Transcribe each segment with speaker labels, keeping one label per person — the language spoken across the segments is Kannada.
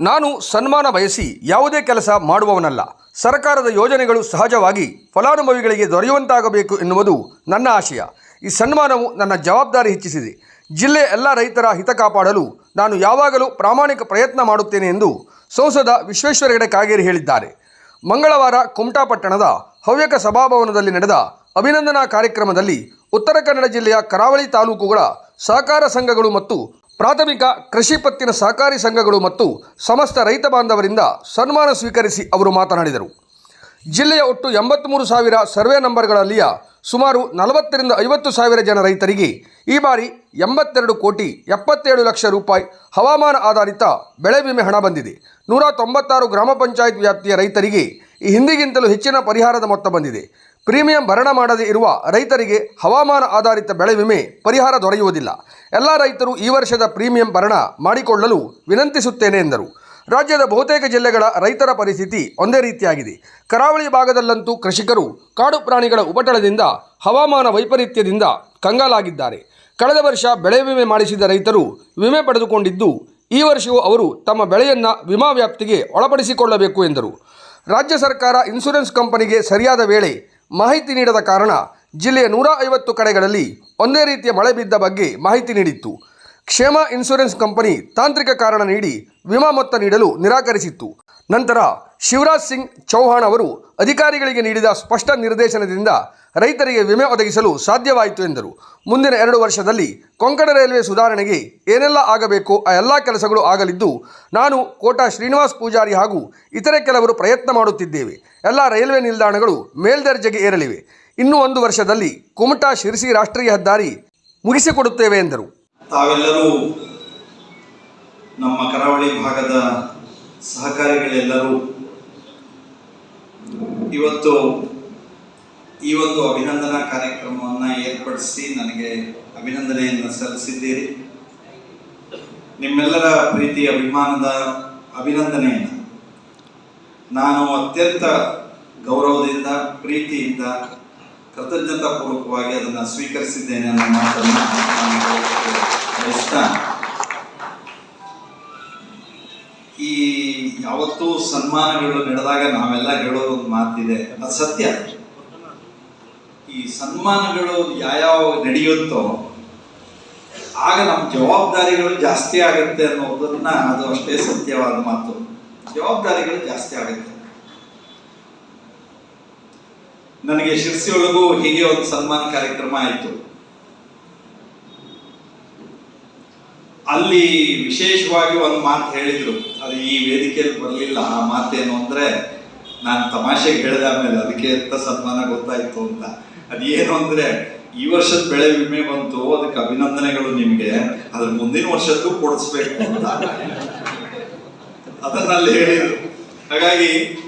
Speaker 1: ನಾನು ಸನ್ಮಾನ ಬಯಸಿ ಯಾವುದೇ ಕೆಲಸ ಮಾಡುವವನಲ್ಲ. ಸರ್ಕಾರದ ಯೋಜನೆಗಳು ಸಹಜವಾಗಿ ಫಲಾನುಭವಿಗಳಿಗೆ ದೊರೆಯುವಂತಾಗಬೇಕು ಎನ್ನುವುದು ನನ್ನ ಆಶಯ. ಈ ಸನ್ಮಾನವು ನನ್ನ ಜವಾಬ್ದಾರಿ ಹೆಚ್ಚಿಸಿದೆ. ಜಿಲ್ಲೆಯ ಎಲ್ಲ ರೈತರ ಹಿತ ಕಾಪಾಡಲು ನಾನು ಯಾವಾಗಲೂ ಪ್ರಾಮಾಣಿಕ ಪ್ರಯತ್ನ ಮಾಡುತ್ತೇನೆ ಎಂದು ಸಂಸದ ವಿಶ್ವೇಶ್ವರ ಹೆಗಡೆ ಕಾಗೇರಿ ಹೇಳಿದ್ದಾರೆ. ಮಂಗಳವಾರ ಕುಮಟಾಪಟ್ಟಣದ ಹವ್ಯಕ ಸಭಾಭವನದಲ್ಲಿ ನಡೆದ ಅಭಿನಂದನಾ ಕಾರ್ಯಕ್ರಮದಲ್ಲಿ ಉತ್ತರ ಕನ್ನಡ ಜಿಲ್ಲೆಯ ಕರಾವಳಿ ತಾಲೂಕುಗಳ ಸಹಕಾರ ಸಂಘಗಳು ಮತ್ತು ಪ್ರಾಥಮಿಕ ಕೃಷಿ ಪತ್ತಿನ ಸಹಕಾರಿ ಸಂಘಗಳು ಮತ್ತು ಸಮಸ್ತ ರೈತ ಬಾಂಧವರಿಂದ ಸನ್ಮಾನ ಸ್ವೀಕರಿಸಿ ಅವರು ಮಾತನಾಡಿದರು. ಜಿಲ್ಲೆಯ ಒಟ್ಟು ಎಂಬತ್ತ್ಮೂರು ಸಾವಿರ ಸರ್ವೆ ನಂಬರ್ಗಳಲ್ಲಿಯ ಸುಮಾರು ನಲವತ್ತರಿಂದ ಐವತ್ತು ಸಾವಿರ ಜನ ರೈತರಿಗೆ ಈ ಬಾರಿ ಎಂಬತ್ತೆರಡು ಕೋಟಿ ಎಪ್ಪತ್ತೇಳು ಲಕ್ಷ ರೂಪಾಯಿ ಹವಾಮಾನ ಆಧಾರಿತ ಬೆಳೆ ವಿಮೆ ಹಣ ಬಂದಿದೆ. ನೂರ ತೊಂಬತ್ತಾರು ಗ್ರಾಮ ಪಂಚಾಯತ್ ವ್ಯಾಪ್ತಿಯ ರೈತರಿಗೆ ಈ ಹಿಂದಿಗಿಂತಲೂ ಹೆಚ್ಚಿನ ಪರಿಹಾರದ ಮೊತ್ತ ಬಂದಿದೆ. ಪ್ರೀಮಿಯಂ ಭರಣ ಮಾಡದೇ ಇರುವ ರೈತರಿಗೆ ಹವಾಮಾನ ಆಧಾರಿತ ಬೆಳೆ ವಿಮೆ ಪರಿಹಾರ ದೊರೆಯುವುದಿಲ್ಲ. ಎಲ್ಲ ರೈತರು ಈ ವರ್ಷದ ಪ್ರೀಮಿಯಂ ಭರಣ ಮಾಡಿಕೊಳ್ಳಲು ವಿನಂತಿಸುತ್ತೇನೆ ಎಂದರು. ರಾಜ್ಯದ ಬಹುತೇಕ ಜಿಲ್ಲೆಗಳ ರೈತರ ಪರಿಸ್ಥಿತಿ ಒಂದೇ ರೀತಿಯಾಗಿದೆ. ಕರಾವಳಿ ಭಾಗದಲ್ಲಂತೂ ಕೃಷಿಕರು, ಕಾಡು ಪ್ರಾಣಿಗಳ ಉಪಟಳದಿಂದ, ಹವಾಮಾನ ವೈಪರೀತ್ಯದಿಂದ ಕಂಗಾಲಾಗಿದ್ದಾರೆ. ಕಳೆದ ವರ್ಷ ಬೆಳೆ ವಿಮೆ ಮಾಡಿಸಿದ ರೈತರು ವಿಮೆ ಪಡೆದುಕೊಂಡಿದ್ದು, ಈ ವರ್ಷವೂ ಅವರು ತಮ್ಮ ಬೆಳೆಯನ್ನು ವಿಮಾ ವ್ಯಾಪ್ತಿಗೆ ಒಳಪಡಿಸಿಕೊಳ್ಳಬೇಕು ಎಂದರು. ರಾಜ್ಯ ಸರ್ಕಾರ ಇನ್ಶೂರೆನ್ಸ್ ಕಂಪನಿಗೆ ಸರಿಯಾದ ವೇಳೆ ಮಾಹಿತಿ ನೀಡದ ಕಾರಣ ಜಿಲ್ಲೆಯ ನೂರ ಐವತ್ತು ಕಡೆಗಳಲ್ಲಿ ಒಂದೇ ರೀತಿಯ ಮಳೆ ಬಿದ್ದ ಬಗ್ಗೆ ಮಾಹಿತಿ ನೀಡಿತ್ತು. ಕ್ಷೇಮ ಇನ್ಶೂರೆನ್ಸ್ ಕಂಪನಿ ತಾಂತ್ರಿಕ ಕಾರಣ ನೀಡಿ ವಿಮಾ ಮೊತ್ತ ನೀಡಲು ನಿರಾಕರಿಸಿತ್ತು. ನಂತರ ಶಿವರಾಜ್ ಸಿಂಗ್ ಚೌಹಾಣ್ ಅವರು ಅಧಿಕಾರಿಗಳಿಗೆ ನೀಡಿದ ಸ್ಪಷ್ಟ ನಿರ್ದೇಶನದಿಂದ ರೈತರಿಗೆ ವಿಮೆ ಒದಗಿಸಲು ಸಾಧ್ಯವಾಯಿತು ಎಂದರು. ಮುಂದಿನ ಎರಡು ವರ್ಷದಲ್ಲಿ ಕೊಂಕಣ ರೈಲ್ವೆ ಸುಧಾರಣೆಗೆ ಏನೆಲ್ಲ ಆಗಬೇಕು, ಆ ಎಲ್ಲ ಕೆಲಸಗಳು ಆಗಲಿದ್ದು, ನಾನು ಕೋಟಾ ಶ್ರೀನಿವಾಸ್ ಪೂಜಾರಿ ಹಾಗೂ ಇತರೆ ಕೆಲವರು ಪ್ರಯತ್ನ ಮಾಡುತ್ತಿದ್ದೇವೆ. ಎಲ್ಲ ರೈಲ್ವೆ ನಿಲ್ದಾಣಗಳು ಮೇಲ್ದರ್ಜೆಗೆ ಏರಲಿವೆ. ಇನ್ನೂ ಒಂದು ವರ್ಷದಲ್ಲಿ ಕುಮಟಾ ಶಿರಸಿ ರಾಷ್ಟ್ರೀಯ ಹೆದ್ದಾರಿ ಮುಗಿಸಿಕೊಡುತ್ತೇವೆ ಎಂದರು.
Speaker 2: ತಾವೆಲ್ಲರೂ ನಮ್ಮ ಕರಾವಳಿ ಭಾಗದ ಸಹಕಾರಿಗಳೆಲ್ಲರೂ ಇವತ್ತು ಈ ಒಂದು ಅಭಿನಂದನಾ ಕಾರ್ಯಕ್ರಮವನ್ನು ಏರ್ಪಡಿಸಿ ನನಗೆ ಅಭಿನಂದನೆಯನ್ನು ಸಲ್ಲಿಸಿದ್ದೀರಿ. ನಿಮ್ಮೆಲ್ಲರ ಪ್ರೀತಿ ಅಭಿಮಾನದ ಅಭಿನಂದನೆಯನ್ನು. ನಾನು ಅತ್ಯಂತ ಗೌರವದಿಂದ, ಪ್ರೀತಿಯಿಂದ, ಕೃತಜ್ಞತಾಪೂರ್ವಕವಾಗಿ ಅದನ್ನು ಸ್ವೀಕರಿಸಿದ್ದೇನೆ ಅನ್ನೋ ಮಾತನ್ನು ಇಷ್ಟ? ಈ ಯಾವತ್ತೂ ಸನ್ಮಾನಗಳು ನಡೆದಾಗ ನಾವೆಲ್ಲ ಹೇಳೋ ಮಾತಿದೆ. ಅದು ಸತ್ಯ. ಈ ಸನ್ಮಾನಗಳು ಯಾವ್ಯಾವ ನಡೆಯುತ್ತೋ, ಆಗ ನಮ್ಮ ಜವಾಬ್ದಾರಿಗಳು ಜಾಸ್ತಿ ಆಗುತ್ತೆ ಅನ್ನೋದನ್ನ ಅದು ಅಷ್ಟೇ ಸತ್ಯವಾದ ಮಾತು. ಜವಾಬ್ದಾರಿಗಳು ಜಾಸ್ತಿ ಆಗುತ್ತೆ. ನನಗೆ ಶಿರ್ಸಿಯೊಳಗೂ ಹೀಗೆ ಒಂದು ಸನ್ಮಾನ ಕಾರ್ಯಕ್ರಮ ಆಯಿತು. ಅಲ್ಲಿ ವಿಶೇಷವಾಗಿ ಒಂದು ಮಾತು ಹೇಳಿದ್ರು. ಅದು ಈ ವೇದಿಕೆಯಲ್ಲಿ ಬರಲಿಲ್ಲ. ಆ ಮಾತೇನು ಅಂದ್ರೆ ನಾನು ತಮಾಷೆಗೆ ಹೇಳಿದ ಆಮೇಲೆ ಅದಕ್ಕೆ ಅಂತ ಸನ್ಮಾನ ಗೊತ್ತಾಯ್ತು ಅಂತ. ಅದೇನು ಅಂದ್ರೆ, ಈ ವರ್ಷದ ಬೆಳೆ ವಿಮೆ ಬಂತು, ಅದಕ್ಕೆ ಅಭಿನಂದನೆಗಳು ನಿಮಗೆ. ಅದ್ರ ಮುಂದಿನ ವರ್ಷಕ್ಕೂ ಕೊಡಿಸ್ಬೇಕು ಅಂತ. ಅದನ್ನಲ್ಲಿ ಹೇಳಿದ್ರು. ಹಾಗಾಗಿ,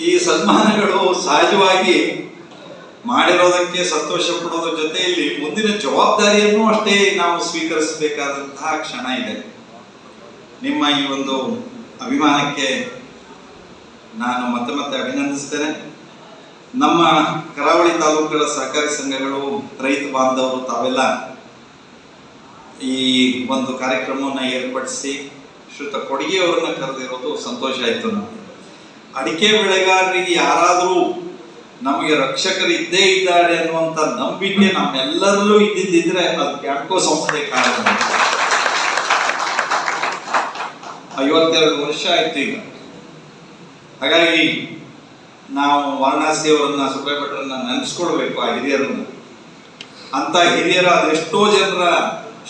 Speaker 2: ಈ ಸನ್ಮಾನಗಳು ಸಹಜವಾಗಿ ಮಾಡಿರೋದಕ್ಕೆ ಸಂತೋಷ ಪಡೋದ್ರ ಜೊತೆಯಲ್ಲಿ ಮುಂದಿನ ಜವಾಬ್ದಾರಿಯನ್ನು ಅಷ್ಟೇ ನಾವು ಸ್ವೀಕರಿಸಬೇಕಾದಂತಹ ಕ್ಷಣ ಇದೆ. ನಿಮ್ಮ ಈ ಒಂದು ಅಭಿಮಾನಕ್ಕೆ ನಾನು ಮತ್ತೆ ಮತ್ತೆ ಅಭಿನಂದಿಸ್ತೇನೆ. ನಮ್ಮ ಕರಾವಳಿ ತಾಲೂಕುಗಳ ಸಹಕಾರಿ ಸಂಘಗಳು, ರೈತ ಬಾಂಧವರು ತಾವೆಲ್ಲ ಈ ಒಂದು ಕಾರ್ಯಕ್ರಮವನ್ನು ಏರ್ಪಡಿಸಿ ಶ್ರುತ ಕೊಡುಗೆ ಅವರನ್ನ ಕರೆದಿರೋದು ಸಂತೋಷ ಆಯ್ತು ನಮಗೆ. ಅಡಿಕೆ ಬೆಳೆಗಾರರಿಗೆ ಯಾರಾದರೂ ನಮಗೆ ರಕ್ಷಕರು ಇದ್ದೇ ಇದ್ದಾರೆ ಅನ್ನುವಂಥ ನಂಬಿಕೆ ನಮ್ಮೆಲ್ಲರಲ್ಲೂ ಇದ್ದಿದ್ದಿದ್ರೆ ಅದು ಕ್ಯಾಟ್ಕೋ ಸಂಸ್ಥೆ ಕಾರಣ. ಐವತ್ತೆರಡು ವರ್ಷ ಆಯ್ತು ಈಗ. ಹಾಗಾಗಿ ನಾವು ವಾರಣಾಸಿಯವರನ್ನ ಸುಬ್ರಹ್ಮಣ್ಯರನ್ನ ನೆನೆಸ್ಕೊಳ್ಬೇಕು ಆ ಹಿರಿಯರನ್ನ. ಅಂತ ಹಿರಿಯರ ಅದೆಷ್ಟೋ ಜನರ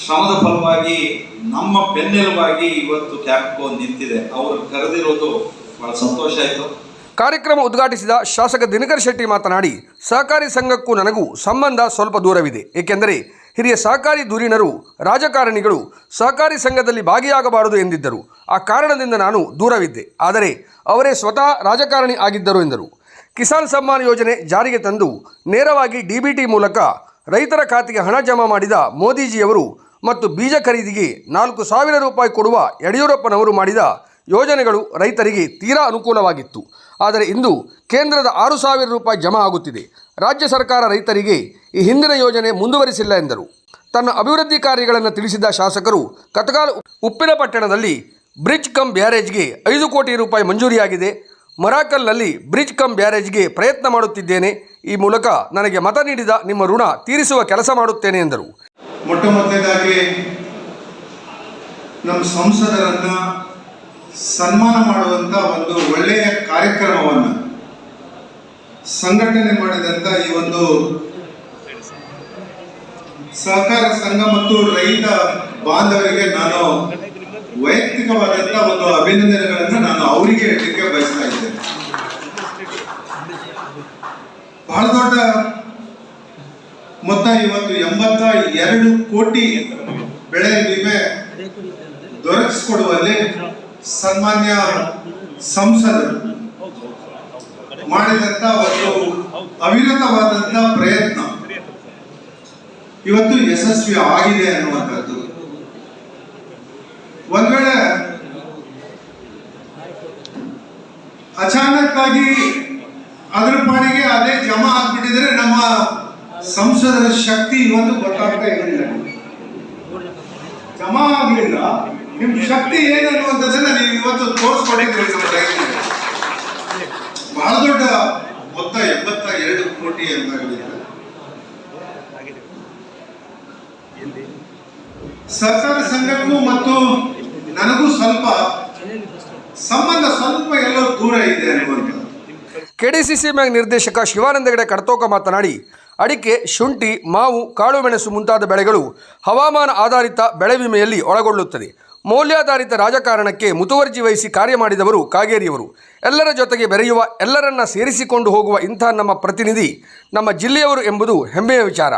Speaker 2: ಶ್ರಮದ ಫಲವಾಗಿ, ನಮ್ಮ ಬೆನ್ನೆಲುವಾಗಿ ಇವತ್ತು ಕ್ಯಾಪ್ಕೋ ನಿಂತಿದೆ. ಅವರು ಕರೆದಿರೋದು ಬಹಳ ಸಂತೋಷ ಆಯಿತು.
Speaker 1: ಕಾರ್ಯಕ್ರಮ ಉದ್ಘಾಟಿಸಿದ ಶಾಸಕ ದಿನಕರ್ ಶೆಟ್ಟಿ ಮಾತನಾಡಿ, ಸಹಕಾರಿ ಸಂಘಕ್ಕೂ ನನಗೂ ಸಂಬಂಧ ಸ್ವಲ್ಪ ದೂರವಿದೆ. ಏಕೆಂದರೆ ಹಿರಿಯ ಸಹಕಾರಿ ಧುರೀಣರು ರಾಜಕಾರಣಿಗಳು ಸಹಕಾರಿ ಸಂಘದಲ್ಲಿ ಭಾಗಿಯಾಗಬಾರದು ಎಂದಿದ್ದರು. ಆ ಕಾರಣದಿಂದ ನಾನು ದೂರವಿದ್ದೆ. ಆದರೆ ಅವರೇ ಸ್ವತಃ ರಾಜಕಾರಣಿ ಆಗಿದ್ದರು ಎಂದರು. ಕಿಸಾನ್ ಸಮ್ಮಾನ್ ಯೋಜನೆ ಜಾರಿಗೆ ತಂದು ನೇರವಾಗಿ ಡಿಬಿಟಿ ಮೂಲಕ ರೈತರ ಖಾತೆಗೆ ಹಣ ಜಮಾ ಮಾಡಿದ ಮೋದಿಜಿಯವರು ಮತ್ತು ಬೀಜ ಖರೀದಿಗೆ ನಾಲ್ಕು ಸಾವಿರ ರೂಪಾಯಿ ಕೊಡುವ ಯಡಿಯೂರಪ್ಪನವರು ಮಾಡಿದ ಯೋಜನೆಗಳು ರೈತರಿಗೆ ತೀರಾ ಅನುಕೂಲವಾಗಿತ್ತು. ಆದರೆ ಇಂದು ಕೇಂದ್ರದ ಆರು ಸಾವಿರ ರೂಪಾಯಿ ಜಮಾ ಆಗುತ್ತಿದೆ. ರಾಜ್ಯ ಸರ್ಕಾರ ರೈತರಿಗೆ ಈ ಹಿಂದಿನ ಯೋಜನೆ ಮುಂದುವರಿಸಿಲ್ಲ ಎಂದರು. ತನ್ನ ಅಭಿವೃದ್ಧಿ ಕಾರ್ಯಗಳನ್ನು ತಿಳಿಸಿದ ಶಾಸಕರು, ಕತಗಾಲ್ ಉಪ್ಪಿನ ಪಟ್ಟಣದಲ್ಲಿ ಬ್ರಿಡ್ಜ್ ಕಮ್ ಬ್ಯಾರೇಜ್ಗೆ ಐದು ಕೋಟಿ ರೂಪಾಯಿ ಮಂಜೂರಿಯಾಗಿದೆ. ಮರಾಕಲ್ನಲ್ಲಿ ಬ್ರಿಡ್ಜ್ ಕಮ್ ಬ್ಯಾರೇಜ್ಗೆ ಪ್ರಯತ್ನ ಮಾಡುತ್ತಿದ್ದೇನೆ. ಈ ಮೂಲಕ ನನಗೆ ಮತ ನೀಡಿದ ನಿಮ್ಮ ಋಣ ತೀರಿಸುವ ಕೆಲಸ ಮಾಡುತ್ತೇನೆ ಎಂದರು.
Speaker 3: ಮೊಟ್ಟ ನಮ್ಮ ಸಂಸದರನ್ನು ಸನ್ಮಾನ ಮಾಡುವಂಥ ಒಂದು ಒಳ್ಳೆಯ ಕಾರ್ಯಕ್ರಮವನ್ನು ಸಂಘಟನೆ ಮಾಡಿದಂತ ಈ ಒಂದು ಸಹಕಾರ ಸಂಘ ಮತ್ತು ರೈತ ಬಾಂಧವರಿಗೆ ನಾನು ವೈಯಕ್ತಿಕವಾದಂತ ಒಂದು ಅಭಿನಂದನೆಗಳನ್ನು ನಾನು ಅವರಿಗೆ ಹೇಳಲಿಕ್ಕೆ ಬಯಸ್ತಾ ಇದ್ದೇನೆ. ಬಹಳ ದೊಡ್ಡ ಮೊತ್ತ ಇವತ್ತು ಎಂಬತ್ತ ಎರಡು ಕೋಟಿ ಬೆಳೆ ವಿಮೆ ದೊರಕಿಸಿಕೊಡುವಲ್ಲಿ ಸನ್ಮಾನ್ಯ ಸಂಸದರು ಮಾಡಿದಂತ ಒಂದು ಅವಿರತವಾದಂತ ಪ್ರಯತ್ನ. ಇವತ್ತು ಯಶಸ್ವಿ ಆಗಿದೆ ಅನ್ನುವಂಥದ್ದು. ಒಂದ್ ವೇಳೆ ಅಚಾನಕ್ ಆಗಿ ಅದ್ರ ಪಾಡಿಗೆ ಅದೇ ಜಮಾ ಆಗ್ಬಿಟ್ಟಿದ್ರೆ ನಮ್ಮ ಸಂಸದರ ಶಕ್ತಿ ಇವತ್ತು ಗೊತ್ತಾಗ್ತಾ ಇರಲಿಲ್ಲ. ಜಮಾ ಆಗ್ಲಿಲ್ಲ. ನಿಮ್ ಶಕ್ತಿ ಏನು ಅನ್ನುವಂಥದ್ದನ್ನ ನೀವು ಇವತ್ತು ನಮ್ಮ ರೈತರಿಗೆ ಬಹಳ ದೊಡ್ಡ ಮೊತ್ತ ಎಂಬತ್ತ ಎರಡು ಕೋಟಿ ಎಂದಾಗಿದೆ. ಸರ್ಕಾರ ಸಂಘಕ್ಕೂ ಮತ್ತು ನನಗೂ ಸ್ವಲ್ಪ ಸಂಬಂಧ ಸ್ವಲ್ಪ ಎಲ್ಲೋ ದೂರ ಇದೆ ಅನ್ನುವಂಥದ್ದು.
Speaker 1: ಕೆಡಿಸಿಸಿ ಬ್ಯಾಂಕ್ ನಿರ್ದೇಶಕ ಶಿವಾನಂದ ಗಡೆ ಕಡತೋಕ ಮಾತನಾಡಿ, ಅಡಿಕೆ, ಶುಂಠಿ, ಮಾವು ಕಾಳುಮೆಣಸು ಮುಂತಾದ ಬೆಳೆಗಳು ಹವಾಮಾನ ಆಧಾರಿತ ಬೆಳೆ ವಿಮೆಯಲ್ಲಿ ಒಳಗೊಳ್ಳುತ್ತದೆ. ಮೌಲ್ಯಾಧಾರಿತ ರಾಜಕಾರಣಕ್ಕೆ ಮುತುವರ್ಜಿ ವಹಿಸಿ ಕಾರ್ಯ ಮಾಡಿದವರು ಕಾಗೇರಿಯವರು. ಎಲ್ಲರ ಜೊತೆಗೆ ಬೆರೆಯುವ, ಎಲ್ಲರನ್ನ ಸೇರಿಸಿಕೊಂಡು ಹೋಗುವ ಇಂಥ ನಮ್ಮ ಪ್ರತಿನಿಧಿ, ನಮ್ಮ ಜಿಲ್ಲೆಯವರು ಎಂಬುದು ಹೆಮ್ಮೆಯ ವಿಚಾರ.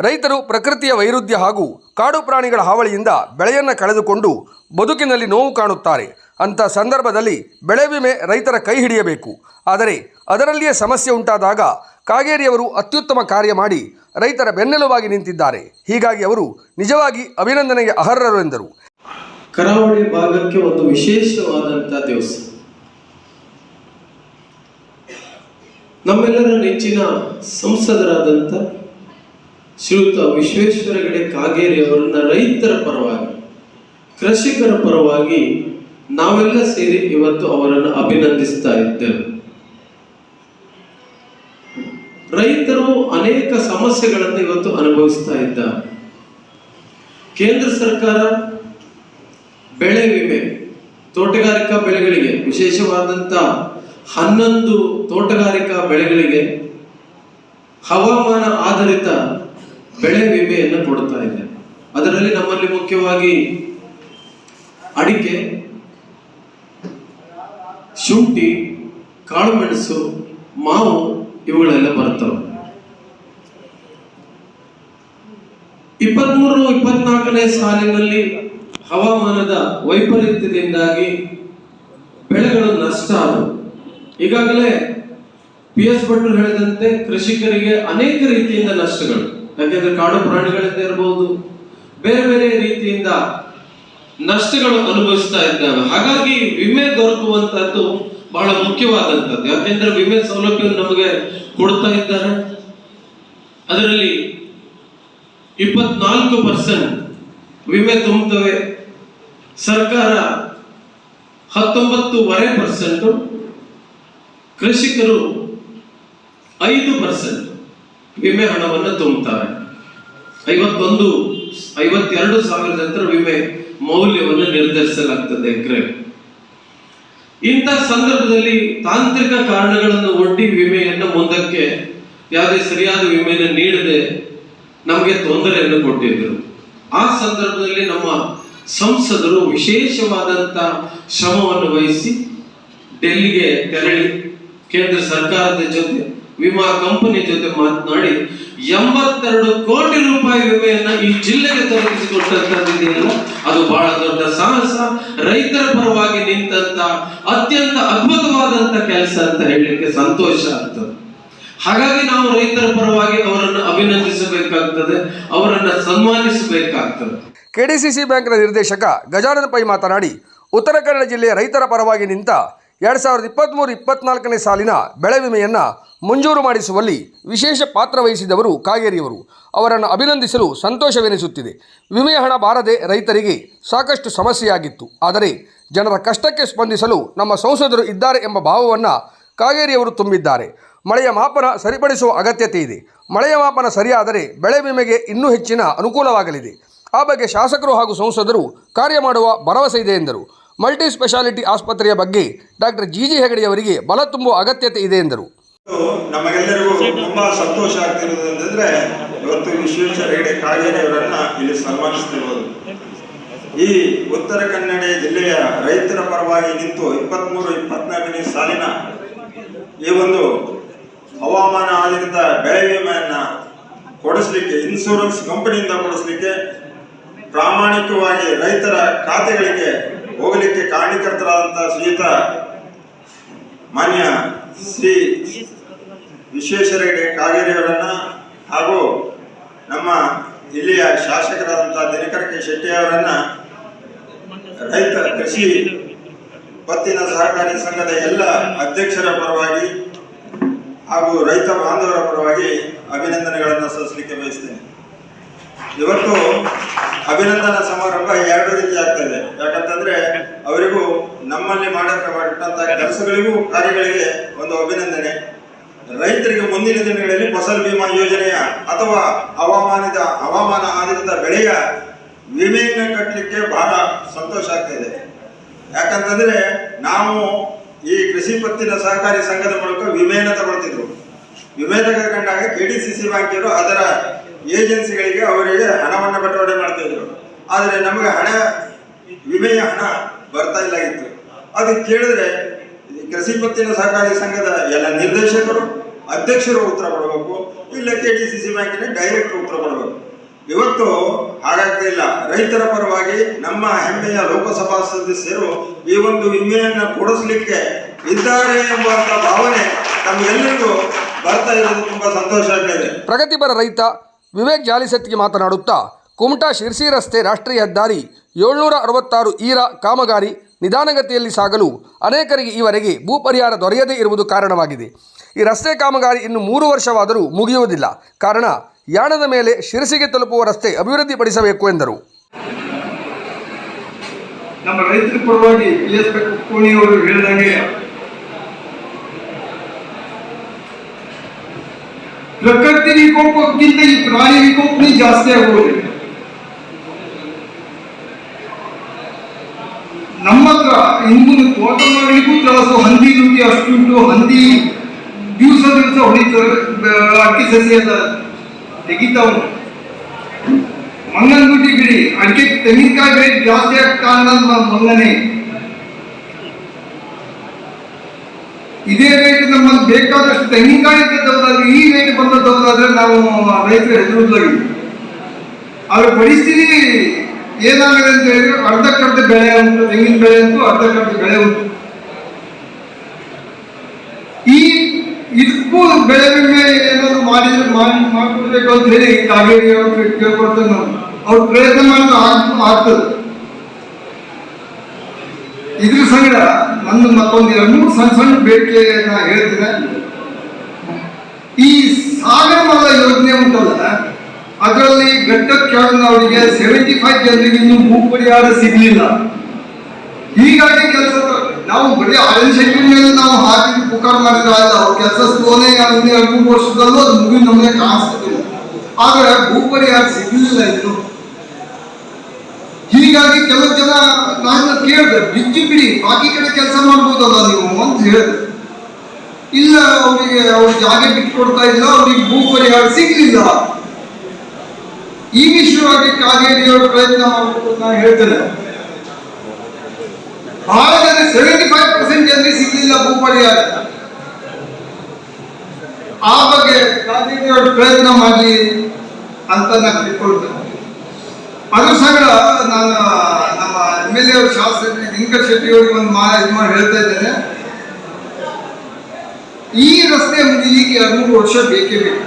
Speaker 1: ರೈತರು ಪ್ರಕೃತಿಯ ವೈರುಧ್ಯ ಹಾಗೂ ಕಾಡು ಪ್ರಾಣಿಗಳ ಹಾವಳಿಯಿಂದ ಬೆಳೆಯನ್ನು ಕಳೆದುಕೊಂಡು ಬದುಕಿನಲ್ಲಿ ನೋವು ಕಾಣುತ್ತಾರೆ. ಅಂಥ ಸಂದರ್ಭದಲ್ಲಿ ಬೆಳೆ ವಿಮೆ ರೈತರ ಕೈ ಹಿಡಿಯಬೇಕು. ಆದರೆ ಅದರಲ್ಲಿಯೇ ಸಮಸ್ಯೆ ಉಂಟಾದಾಗ ಕಾಗೇರಿಯವರು ಅತ್ಯುತ್ತಮ ಕಾರ್ಯ ಮಾಡಿ ರೈತರ ಬೆನ್ನೆಲುಬಾಗಿ ನಿಂತಿದ್ದಾರೆ. ಹೀಗಾಗಿ ಅವರು ನಿಜವಾಗಿ ಅಭಿನಂದನೆಗೆ ಅರ್ಹರು ಎಂದರು.
Speaker 4: ಕರಾವಳಿ ಭಾಗಕ್ಕೆ ಒಂದು ವಿಶೇಷವಾದಂಥ ದಿವಸ ನಮ್ಮೆಲ್ಲರ ನೆಚ್ಚಿನ ಸಂಸದರಾದಂಥ ಶ್ರೀಯುತ ವಿಶ್ವೇಶ್ವರಗಡೆ ಕಾಗೇರಿ ಅವರನ್ನ ರೈತರ ಪರವಾಗಿ, ಕೃಷಿಕರ ಪರವಾಗಿ ನಾವೆಲ್ಲ ಸೇರಿ ಇವತ್ತು ಅವರನ್ನು ಅಭಿನಂದಿಸ್ತಾ ಇದ್ದೇವೆ. ರೈತರು ಅನೇಕ ಸಮಸ್ಯೆಗಳನ್ನು ಇವತ್ತು ಅನುಭವಿಸ್ತಾ ಇದ್ದಾರೆ. ಕೇಂದ್ರ ಸರ್ಕಾರ ಬೆಳೆ ವಿಮೆ, ತೋಟಗಾರಿಕಾ ಬೆಳೆಗಳಿಗೆ ವಿಶೇಷವಾದಂಥ ಹನ್ನೊಂದು ತೋಟಗಾರಿಕಾ ಬೆಳೆಗಳಿಗೆ ಹವಾಮಾನ ಆಧಾರಿತ ಬೆಳೆ ವಿಮೆಯನ್ನು ಕೊಡ್ತಾ ಇದೆ. ಅದರಲ್ಲಿ ನಮ್ಮಲ್ಲಿ ಮುಖ್ಯವಾಗಿ ಅಡಿಕೆ, ಶುಂಠಿ, ಕಾಳುಮೆಣಸು, ಮಾವು ಇವುಗಳೆಲ್ಲ ಬರ್ತವೆ ಇಪ್ಪತ್ಮೂರು ಇಪ್ಪತ್ನಾಲ್ಕನೇ ಸಾಲಿನಲ್ಲಿ ಹವಾಮಾನದ ವೈಪರೀತ್ಯದಿಂದಾಗಿ ಬೆಳೆಗಳು ಈಗಾಗಲೇ ಪಿ ಎಸ್ ಭಟ್ರು ಹೇಳಿದಂತೆ ಕೃಷಿಕರಿಗೆ ಅನೇಕ ರೀತಿಯಿಂದ ನಷ್ಟಗಳು. ಯಾಕೆಂದ್ರೆ ಕಾಡು ಪ್ರಾಣಿಗಳಿಂದ ಇರಬಹುದು ಬೇರೆ ಬೇರೆ ರೀತಿಯಿಂದ ನಷ್ಟಗಳು ಅನುಭವಿಸ್ತಾ ಇದ್ದಾವೆ. ಹಾಗಾಗಿ ವಿಮೆ ದೊರಕುವಂತದ್ದು ಬಹಳ ಮುಖ್ಯವಾದಂತದ್ದು ಯಾಕೆಂದ್ರೆ ವಿಮೆ ಸೌಲಭ್ಯವನ್ನು ನಮಗೆ ಕೊಡ್ತಾ ಇದ್ದಾರೆ. ಅದರಲ್ಲಿ ಇಪ್ಪತ್ನಾಲ್ಕು ಪರ್ಸೆಂಟ್ ವಿಮೆ ತುಂಬುತ್ತವೆ ಸರ್ಕಾರ ಹತ್ತೊಂಬತ್ತೂವರೆ ಪರ್ಸೆಂಟು ಕೃಷಿಕರು ಐದು ಪರ್ಸೆಂಟ್ ವಿಮೆ ಹಣವನ್ನು ತುಂಬುತ್ತಾರೆ. ಐವತ್ತೊಂದು, ಐವತ್ತೆರಡು ಸಾವಿರದ ನಂತರ ವಿಮೆ ಮೌಲ್ಯವನ್ನು ನಿರ್ಧರಿಸಲಾಗ್ತದೆ ಎಕರೆ. ಇಂಥ ಸಂದರ್ಭದಲ್ಲಿ ತಾಂತ್ರಿಕ ಕಾರಣಗಳನ್ನು ಒಡ್ಡಿ ವಿಮೆಯನ್ನು ಮುಂದಕ್ಕೆ ಯಾವುದೇ ಸರಿಯಾದ ವಿಮೆಯನ್ನು ನೀಡದೆ ನಮಗೆ ತೊಂದರೆಯನ್ನು ಕೊಟ್ಟಿದ್ದರು ಆ ಸಂದರ್ಭದಲ್ಲಿ ನಮ್ಮ ಸಂಸದರು ವಿಶೇಷವಾದಂಥ ಶ್ರಮವನ್ನು ವಹಿಸಿ ಡೆಲ್ಲಿಗೆ ತೆರಳಿ ಕೇಂದ್ರ ಸರ್ಕಾರದ ಜೊತೆ, ವಿಮಾ ಕಂಪನಿ ಜೊತೆ ಮಾತನಾಡಿ, ಎಂಬತ್ತೆರಡು ಕೋಟಿ ರೂಪಾಯಿ ವಿಮೆಯನ್ನ ಈ ಜಿಲ್ಲೆಗೆ ತೊಡಗಿಸಿಕೊಟ್ಟಂತದ್ದಿದೆಯಲ್ಲ ಅದು ಬಹಳ ದೊಡ್ಡ ಸಾಹಸ. ರೈತರ ಪರವಾಗಿ ನಿಂತಂತ ಅತ್ಯಂತ ಅದ್ಭುತವಾದಂತ ಕೆಲಸ ಅಂತ ಹೇಳಲಿಕ್ಕೆ ಸಂತೋಷ ಆಗ್ತದೆ. ಹಾಗಾಗಿ ನಾವು ರೈತರ ಪರವಾಗಿ ಅವರನ್ನು ಅಭಿನಂದಿಸಬೇಕಾಗ್ತದೆ, ಅವರನ್ನ ಸನ್ಮಾನಿಸಬೇಕಾಗ್ತದೆ.
Speaker 1: ಕೆಡಿಸಿಸಿ ಬ್ಯಾಂಕ್ನ ನಿರ್ದೇಶಕ ಗಜಾನನ ಪೈ ಮಾತನಾಡಿ, ಉತ್ತರ ಕನ್ನಡ ಜಿಲ್ಲೆಯ ರೈತರ ಪರವಾಗಿ ನಿಂತ ಎರಡು ಸಾವಿರದ ಇಪ್ಪತ್ತ್ಮೂರು ಇಪ್ಪತ್ನಾಲ್ಕನೇ ಸಾಲಿನ ಬೆಳೆ ವಿಮೆಯನ್ನು ಮಂಜೂರು ಮಾಡಿಸುವಲ್ಲಿ ವಿಶೇಷ ಪಾತ್ರ ವಹಿಸಿದವರು ಕಾಗೇರಿಯವರು. ಅವರನ್ನು ಅಭಿನಂದಿಸಲು ಸಂತೋಷವೆನಿಸುತ್ತಿದೆ. ವಿಮೆಯ ಹಣ ಬಾರದೆ ರೈತರಿಗೆ ಸಾಕಷ್ಟು ಸಮಸ್ಯೆಯಾಗಿತ್ತು. ಆದರೆ ಜನರ ಕಷ್ಟಕ್ಕೆ ಸ್ಪಂದಿಸಲು ನಮ್ಮ ಸಂಸದರು ಇದ್ದಾರೆ ಎಂಬ ಭಾವವನ್ನು ಕಾಗೇರಿಯವರು ತುಂಬಿದ್ದಾರೆ. ಮಳೆಯ ಮಾಪನ ಸರಿಪಡಿಸುವ ಅಗತ್ಯತೆ ಇದೆ. ಮಳೆಯ ಮಾಪನ ಸರಿಯಾದರೆ ಬೆಳೆ ವಿಮೆಗೆ ಇನ್ನೂ ಹೆಚ್ಚಿನ ಅನುಕೂಲವಾಗಲಿದೆ. ಆ ಬಗ್ಗೆ ಶಾಸಕರು ಹಾಗೂ ಸಂಸದರು ಕಾರ್ಯ ಮಾಡುವ ಭರವಸೆ ಇದೆ ಎಂದರು. ಮಲ್ಟಿ ಸ್ಪೆಷಾಲಿಟಿ ಆಸ್ಪತ್ರೆಯ ಬಗ್ಗೆ ಡಾಕ್ಟರ್ ಜಿ ಜಿ ಹೆಗಡೆಯವರಿಗೆ ಬಲ ತುಂಬುವ ಅಗತ್ಯತೆ ಇದೆ ಎಂದರು.
Speaker 5: ನಮಗೆಲ್ಲರಿಗೂ ತುಂಬಾ ಸಂತೋಷ ಆಗ್ತಿರೋದು ಅಂತಂದ್ರೆ ಇವತ್ತು ವಿಶ್ವೇಶ್ವರ ಹೆಗಡೆ ಕಾಗೇರಿ ಅವರನ್ನ ಇಲ್ಲಿ ಸನ್ಮಾನಿಸ್ತಿರೋದು ಈ ಉತ್ತರ ಕನ್ನಡ ಜಿಲ್ಲೆಯ ರೈತರ ಪರವಾಗಿ ನಿಂತು ಇಪ್ಪತ್ಮೂರು, ಇಪ್ಪತ್ನಾಲ್ಕನೇ ಸಾಲಿನ ಈ ಒಂದು ಹವಾಮಾನ ಆಧಾರಿತ ಬೆಳೆ ವಿಮೆಯನ್ನ ಕೊಡಿಸ್ಲಿಕ್ಕೆ ಇನ್ಶೂರೆನ್ಸ್ ಕಂಪನಿಯಿಂದ ಕೊಡಿಸ್ಲಿಕ್ಕೆ ಪ್ರಾಮಾಣಿಕವಾಗಿ ರೈತರ ಖಾತೆಗಳಿಗೆ ಹೋಗಲಿಕ್ಕೆ ಕಾರಣೀಕರ್ತರಾದಂತಹ ಶ್ರೀಯುತ ಮಾನ್ಯ ಶ್ರೀ ವಿಶ್ವೇಶ್ವರಗಡೆ ಕಾಗೇರಿಯವರನ್ನ ಹಾಗೂ ನಮ್ಮ ಇಲ್ಲಿಯ ಶಾಸಕರಾದಂತಹ ದಿನಕರ ಕೆ ಶೆಟ್ಟಿ ಅವರನ್ನ ರೈತ ಕೃಷಿ ಪತ್ತಿನ ಸಹಕಾರಿ ಸಂಘದ ಎಲ್ಲ ಅಧ್ಯಕ್ಷರ ಪರವಾಗಿ ಹಾಗೂ ರೈತ ಬಾಂಧವರ ಪರವಾಗಿ ಅಭಿನಂದನೆಗಳನ್ನು ಸಲ್ಲಿಸಲಿಕ್ಕೆ ಬಯಸ್ತೇನೆ. ಇವತ್ತು ಅಭಿನಂದನಾ ಸಮಾರಂಭ ಎರಡು ರೀತಿ ಆಗ್ತದೆ ಯಾಕಂತಂದ್ರೆ ಅವರಿಗೂ ನಮ್ಮಲ್ಲಿ ಮಾಡಬೇಕಾದಂತಹ ಕೆಲಸಗಳಿಗೂ ಕಾರ್ಯಗಳಿಗೆ ಒಂದು ಅಭಿನಂದನೆ. ರೈತರಿಗೆ ಮುಂದಿನ ದಿನಗಳಲ್ಲಿ ಫಸಲ್ ಬಿಮಾ ಯೋಜನೆಯ ಅಥವಾ ಹವಾಮಾನದ ಹವಾಮಾನ ಆಧಾರಿತ ಬೆಳೆಯ ವಿಮೆಯನ್ನು ಕಟ್ಟಲಿಕ್ಕೆ ಬಹಳ ಸಂತೋಷ ಆಗ್ತಿದೆ ಯಾಕಂತಂದ್ರೆ ನಾವು ಈ ಕೃಷಿ ಪತ್ತಿನ ಸಹಕಾರಿ ಸಂಘದ ಮೂಲಕ ವಿಮೆಯನ್ನು ತಗೊಳ್ತಿದ್ರು ವಿಮೆ ತಗೊಂಡಾಗ ಕೆ ಡಿ ಸಿ ಸಿ ಬ್ಯಾಂಕಿಯವರು ಅದರ ಏಜೆನ್ಸಿಗಳಿಗೆ ಅವರಿಗೆ ಹಣವನ್ನು ಬಟವಾಡೆ ಮಾಡ್ತಿದ್ರು. ಆದರೆ ನಮಗೆ ಹಣ, ವಿಮೆಯ ಹಣ ಬರ್ತಾ ಇಲ್ಲ ಇತ್ತು. ಅದು ಕೇಳಿದ್ರೆ ಕೃಷಿ ಪತ್ತಿನ ಸಹಕಾರಿ ಸಂಘದ ಎಲ್ಲ ನಿರ್ದೇಶಕರು, ಅಧ್ಯಕ್ಷರು ಉತ್ತರ ಕೊಡಬೇಕು, ಇಲ್ಲ ಕೆ ಡಿ ಸಿ ಸಿ ಬ್ಯಾಂಕಿನ ಡೈರೆಕ್ಟರ್ ಉತ್ತರ ಕೊಡಬೇಕು. ಇವತ್ತು ಹಾಗಾಗ್ತಿಲ್ಲ ರೈತರ ಪರವಾಗಿ ನಮ್ಮ ಹೆಮ್ಮೆಯ ಲೋಕಸಭಾ ಸದಸ್ಯರು ಈ ಒಂದು ವಿಮೆಯನ್ನು ಕೊಡಿಸ್ಲಿಕ್ಕೆ ಇದ್ದಾರೆ ಎಂಬಂತ ಭಾವನೆ ನಮ್ಗೆಲ್ಲರಿಗೂ ಬರ್ತಾ ಇರೋದು ತುಂಬಾ ಸಂತೋಷ ಆಗ್ತದೆ
Speaker 1: ಪ್ರಗತಿಪರ ರೈತ ವಿವೇಕ್ ಜಾಲಿಸತ್ಗೆ ಮಾತನಾಡುತ್ತಾ, ಕುಮಟಾ ಶಿರ್ಸಿ ರಸ್ತೆ ರಾಷ್ಟ್ರೀಯ ಹೆದ್ದಾರಿ ಏಳ್ನೂರ ಅರವತ್ತಾರು ಈರ ಕಾಮಗಾರಿ ನಿಧಾನಗತಿಯಲ್ಲಿ ಸಾಗಲು ಅನೇಕರಿಗೆ ಈವರೆಗೆ ಭೂ ಪರಿಹಾರ ದೊರೆಯದೇ ಇರುವುದು ಕಾರಣವಾಗಿದೆ. ಈ ರಸ್ತೆ ಕಾಮಗಾರಿ ಇನ್ನು ಮೂರು ವರ್ಷವಾದರೂ ಮುಗಿಯುವುದಿಲ್ಲ. ಕಾರಣ, ಯಾಣದ ಮೇಲೆ ಶಿರಸಿಗೆ ತಲುಪುವ ರಸ್ತೆ ಅಭಿವೃದ್ಧಿಪಡಿಸಬೇಕು ಎಂದರು.
Speaker 6: ನಮ್ಮ ರೈತರ ಪರವಾಗಿ ಎಸ್ ಅವರು ಹೇಳಿದಂಗೆ ಪ್ರಕೃತಿ ವಿಕೋಪಕ್ಕಿಂತ ಈ ಪ್ರಾಣಿ ವಿಕೋಪನೇ ಜಾಸ್ತಿ ಆಗುವುದು ನಮ್ಮ ಹತ್ರ ಇಂದು ತೋಟ ಮಾಡಲಿಕ್ಕೂ ತ್ರಾಸು ಹಂದಿ ನುಗ್ಗಿ ಅಷ್ಟುಂಟು ಹಂದಿ ದಿವಸ ದಿವಸ ಹೊಡಿತಾರೆ ಅಕ್ಕಿ ಸಸಿ ಎಲ್ಲ ತೆಗಿತಾವ್ ಮಂಗನ ದುಡ್ಡಿ ಬಿಡಿ ಅಡಿಕೆ ತೆಂಗಿನಕಾಯಿ ರೇಟ್ ಜಾಸ್ತಿ ಆಗ್ತಾ ಅನ್ನೋದು ಮಂಗನೇ ಇದೇ ರೇಟ್ ನಮ್ಮಲ್ಲಿ ಬೇಕಾದಷ್ಟು ತೆಂಗಿನಕಾಯಿ ಇದ್ದದ್ದಾದ್ರೆ ಈ ರೇಟ್ ಬಂದದ್ದಾದ್ರೆ ನಾವು ರೈತರು ಹೆದರುದಾಗಿ ಆದ್ರೆ ಪರಿಸ್ಥಿತಿ ಏನಾಗಿದೆ ಅಂತ ಹೇಳಿದ್ರೆ ಅರ್ಧಕ್ಕರ್ಧ ಬೆಳೆ ಉಂಟು, ತೆಂಗಿನ ಬೆಳೆ ಉಂಟು ಅರ್ಧಕ್ಕರ್ಧ ಬೆಳೆ ಉಂಟು. ಈ ಇದಕ್ಕೂ ಬೆಳೆ ವಿಮೆ ಏನಾದ್ರು ಮಾಡಿದ್ರೆ ಮಾಡಿ ಮಾಡ್ಕೊಡ್ಬೇಕು ಅಂತ ಹೇಳಿ ಕಾವೇರಿ ಅವರು ಕೇಳ್ಕೊಡ್ತೇವೆ ನಾವು. ಅವ್ರು ಪ್ರಯತ್ನ ಮಾಡೋದು ಆಗ್- ಆಗ್ತದೆ. ಇದ್ರ ಸಂಗಡ ನಂದು ಮತ್ತೊಂದು ಎರಡು ಮೂರು ಸಣ್ಣ ಸಣ್ಣ ಬೇಡಿಕೆ ನಾ ಹೇಳ್ತೇನೆ ಈ ಸಾಗರ ಮಲ್ಲ ಯೋಜನೆ ಉಂಟಲ್ಲ, ಅದರಲ್ಲಿ ಘಟ್ಟಕ್ಕೆಳನವರಿಗೆ ಸೆವೆಂಟಿ ಫೈವ್ ಜನರಿಗೆ ಇನ್ನೂ ಭೂ ಪರಿಹಾರ ಸಿಗಲಿಲ್ಲ. ಹೀಗಾಗಿ ಕೆಲಸ ನಾವು ಬರೀ ಆರೆಂಜ್ ಶೆಟ್ಟಿ ಮೇಲೆ ನಾವು ಹಾಕಿ ಪುಕಾರ ಮಾಡಿದ್ರೆ ಅವ್ರ ಕೆಲಸ ಸ್ಲೋನೇ ಎರಡು ಮೂರು ವರ್ಷದಲ್ಲೂ ಅದು ಮುಗಿದು ನಮಗೆ ಕಾಣಿಸ್ತಿಲ್ಲ. ಆದರೆ ಭೂ ಪರಿಹಾರ ಸಿಗಲಿಲ್ಲ ಇನ್ನು. ಹೀಗಾಗಿ ಕೆಲವು ಜನ ನಾನು ಕೇಳಿದೆ ಬ್ರಿಡ್ಜ್ ಬಿಡಿ, ಬಾಕಿ ಕಡೆ ಕೆಲಸ ಮಾಡ್ಬೋದಲ್ಲ ನೀವು ಅಂತ ಹೇಳಿದೆ ಇಲ್ಲ, ಅವರಿಗೆ ಅವ್ರ ಜಾಗ ಬಿಟ್ಕೊಡ್ತಾ ಇಲ್ಲ, ಅವ್ರಿಗೆ ಭೂ ಪರಿಹಾರ ಸಿಗ್ಲಿಲ್ಲ. ಈ ವಿಷಯವಾಗಿ ಕಾಗೇರಿ ಅವರು ಪ್ರಯತ್ನ ಮಾಡಬೇಕು ಅಂತ ನಾನು ಹೇಳ್ತೇನೆ. ಬಹಳ ಜನ ಸೆವೆಂಟಿ ಫೈವ್ ಪರ್ಸೆಂಟ್ ಜನರಿಗೆ ಸಿಗ್ಲಿಲ್ಲ ಭೂ ಪರಿಹಾರ. ಆ ಬಗ್ಗೆ ಕಾಗೇರಿ ಅವರು ಪ್ರಯತ್ನ ಮಾಡಲಿ ಅಂತ ನಾನು ತಿಳ್ಕೊಳ್ತೇನೆ. ಅದ್ರ ಸಂಗಡ ನಾನು ನಮ್ಮ ಎಂ ಎಲ್ ಎ ಅವರು ಶಾಸಕ ವೆಂಕಟ ಶೆಟ್ಟಿ ಅವರಿಗೆ ಒಂದು ಮಾ ಇದು ಮಾಡಿ ಹೇಳ್ತಾ ಇದ್ದೇನೆ. ಈ ರಸ್ತೆ ಮುಗಿಲಿಕ್ಕೆ ಹದಿಮೂರು ವರ್ಷ ಬೇಕೇ ಬೇಕು.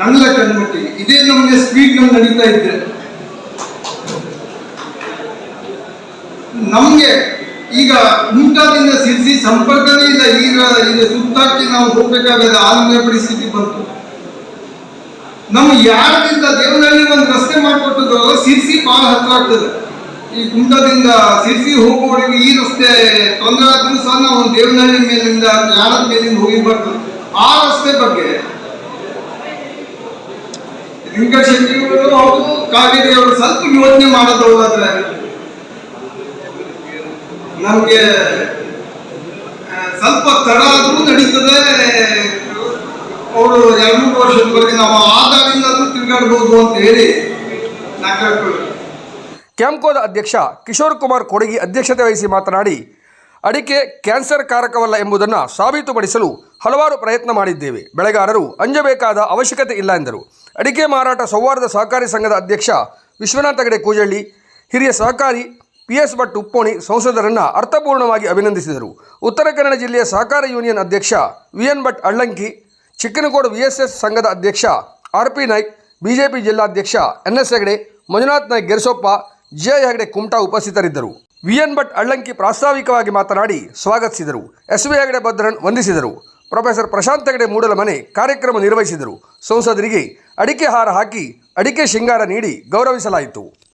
Speaker 6: ನನ್ನ ಕಣ್ಮಟ್ಟಿಗೆ ಇದೇ ನಮಗೆ ಸ್ಪೀಡ್ ನಮ್ಗೆ ನಡೀತಾ ಇದ್ದೆ ನಮ್ಗೆ ಈಗ ಮುಂತಾದಿಂದ ಸಿರಿಸಿ ಸಂಪರ್ಕನೇ ಇಲ್ಲ. ಈಗ ಈಗ ಸುತ್ತಾಕಿ ನಾವು ಹೋಗ್ಬೇಕಾಗದ ಆನಂದ ಪರಿಸ್ಥಿತಿ ಬಂತು. ನಮ್ಮ ಯಾರದಿಂದ ದೇವನಹಳ್ಳಿ ಒಂದು ರಸ್ತೆ ಮಾಡಿಕೊಟ್ಟಿದ್ರು ಸಿರ್ಸಿ ಬಹಳ ಹತ್ರ ಆಗ್ತದೆ. ಈ ಕುಂಟದಿಂದ ಸಿರ್ಸಿ ಹೋಗುವವರಿಗೆ ಈ ರಸ್ತೆ ತೊಂದರೆ ಆದ್ರೂ ಸಹ ನಾವು ದೇವನಹಳ್ಳಿ ಮೇಲಿಂದ ಯಾರದ ಮೇಲಿಂದ ಹೋಗಿ ಬರ್ತದೆ ಆ ರಸ್ತೆ ಬಗ್ಗೆ ವೆಂಕಟ ಶೆಟ್ಟಿಯವರು ಹೌದು, ಕಾವೇರಿ ಸ್ವಲ್ಪ ಯೋಚನೆ ಮಾಡೋದವ್ರಾದ್ರೆ ನಮ್ಗೆ ಸ್ವಲ್ಪ ತಡ ಆದ್ರೂ ನಡೀತದೆ. ಅವರು ಎರಡು ವರ್ಷದವರೆಗೆ ನಾವು ಆದಾಗಿಂದಲೂ ತಿರುಗಾಡ್ಬೋದು ಅಂತ ಹೇಳಿ
Speaker 1: ಕ್ಯಾಂಪ್ಕೋದ ಅಧ್ಯಕ್ಷ ಕಿಶೋರ್ ಕುಮಾರ್ ಕೊಡಗಿ ಅಧ್ಯಕ್ಷತೆ ವಹಿಸಿ ಮಾತನಾಡಿ, ಅಡಿಕೆ ಕ್ಯಾನ್ಸರ್ ಕಾರಕವಲ್ಲ ಎಂಬುದನ್ನು ಸಾಬೀತುಪಡಿಸಲು ಹಲವಾರು ಪ್ರಯತ್ನ ಮಾಡಿದ್ದೇವೆ. ಬೆಳೆಗಾರರು ಅಂಜಬೇಕಾದ ಅವಶ್ಯಕತೆ ಇಲ್ಲ ಎಂದರು. ಅಡಿಕೆ ಮಾರಾಟ ಸೌಹಾರ್ದ ಸಹಕಾರಿ ಸಂಘದ ಅಧ್ಯಕ್ಷ ವಿಶ್ವನಾಥ ಗಡೆ ಕೂಜಳ್ಳಿ, ಹಿರಿಯ ಸಹಕಾರಿ ಪಿ ಎಸ್ ಭಟ್ ಉಪ್ಪೋಣಿ ಸಂಸದರನ್ನು ಅರ್ಥಪೂರ್ಣವಾಗಿ ಅಭಿನಂದಿಸಿದರು. ಉತ್ತರ ಕನ್ನಡ ಜಿಲ್ಲೆಯ ಸಹಕಾರ ಯೂನಿಯನ್ ಅಧ್ಯಕ್ಷ V N Bhat Allanki Chikkanakodu V ಸಂಘದ ಅಧ್ಯಕ್ಷ ಆರ್ ಪಿ ನಾಯ್ಕ್, ಬಿಜೆಪಿ ಜಿಲ್ಲಾಧ್ಯಕ್ಷ N S Hegde, Manjunath Naik Gersoppa, J Hegde Kumta ಉಪಸ್ಥಿತರಿದ್ದರು. ವಿ ಎನ್ ಭಟ್ ಅಳ್ಳಂಕಿ ಪ್ರಾಸ್ತಾವಿಕವಾಗಿ ಮಾತನಾಡಿ ಸ್ವಾಗತಿಸಿದರು. ಎಸ್ ವಿ ಹೆಗಡೆ ಭದ್ರನ್ ವಂದಿಸಿದರು. ಪ್ರೊಫೆಸರ್ ಪ್ರಶಾಂತ್ ಹೆಗಡೆ ಮೂಡಲಮನೆ ಕಾರ್ಯಕ್ರಮ ನಿರ್ವಹಿಸಿದರು. ಸಂಸದರಿಗೆ ಅಡಿಕೆ ಹಾರ ಹಾಕಿ, ಅಡಿಕೆ ಶೃಂಗಾರ ನೀಡಿ ಗೌರವಿಸಲಾಯಿತು.